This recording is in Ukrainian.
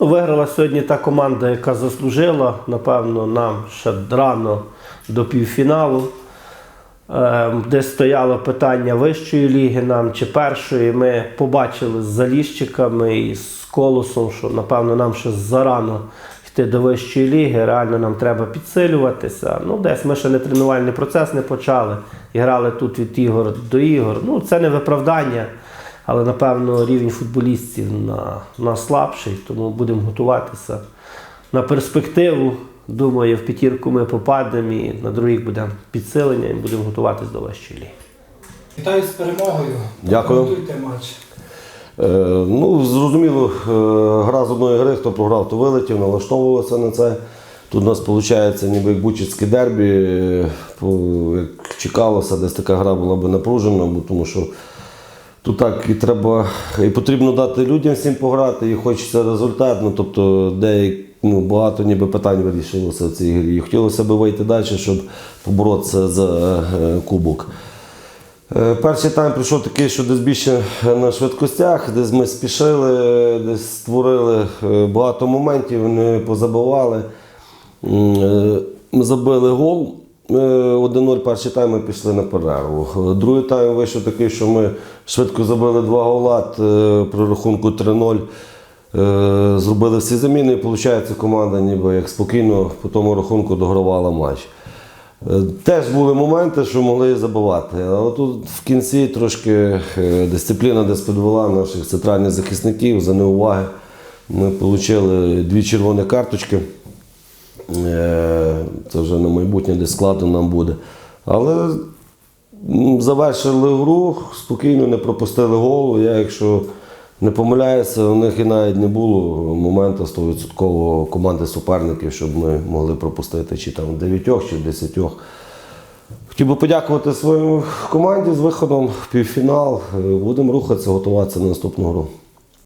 Виграла сьогодні та команда, яка заслужила. Напевно, нам ще рано до півфіналу. Е, Де стояло питання вищої ліги нам чи першої. Ми побачили з заліщиками і з колосом, що напевно нам ще зарано йти до вищої ліги. Реально нам треба підсилюватися. Ну, десь ми ще не тренувальний процес не почали. Грали тут від ігор до ігор. Ну, це не виправдання. Але напевно рівень футболістів на, на слабший, тому будемо готуватися на перспективу. Думаю, в п'ятірку ми попадемо і на другий будемо підсилення і будемо готуватися до вищої ліги. Вітаю з перемогою. Дякую. Коментуйте матч. Е, ну, зрозуміло, е, гра з одної гри, хто програв, то вилетів, налаштовувався на це. Тут у нас виходить ніби як бучицьке дербі. е, по- Як чекалося, десь така гра була би напружена, бо тому що тут так і треба, і потрібно дати людям всім пограти, і хочеться результат. Ну, тобто, деякі, ну, багато ніби питань вирішилося в цій грі. Хотілося б вийти далі, щоб поборотися за е, кубок. Е, Перший тайм прийшов такий, що десь більше на швидкостях, десь ми спішили, десь створили е, багато моментів, не позабивали. Ми забили гол. Е, 1-0 перший тайм ми пішли на перерву. Е, Другий тайм вийшов такий, що ми швидко забили два гола е, при рахунку 3-0. Е, Зробили всі заміни, і виходить, команда ніби як спокійно по тому рахунку догравала матч. Е, Теж були моменти, що могли забивати. Але тут в кінці трошки е, дисципліна десь підвела наших центральних захисників за неуваги. Ми отримали дві червоні карточки. Це вже на майбутнє десь складно нам буде. Але завершили гру, спокійно не пропустили гол. Я, якщо не помиляюся, у них і навіть не було моменту 100% команди суперників, щоб ми могли пропустити чи там 9, чи 10. Хотів би подякувати своїй команді з виходом в півфінал. Е, Будемо рухатися, готуватися на наступну гру.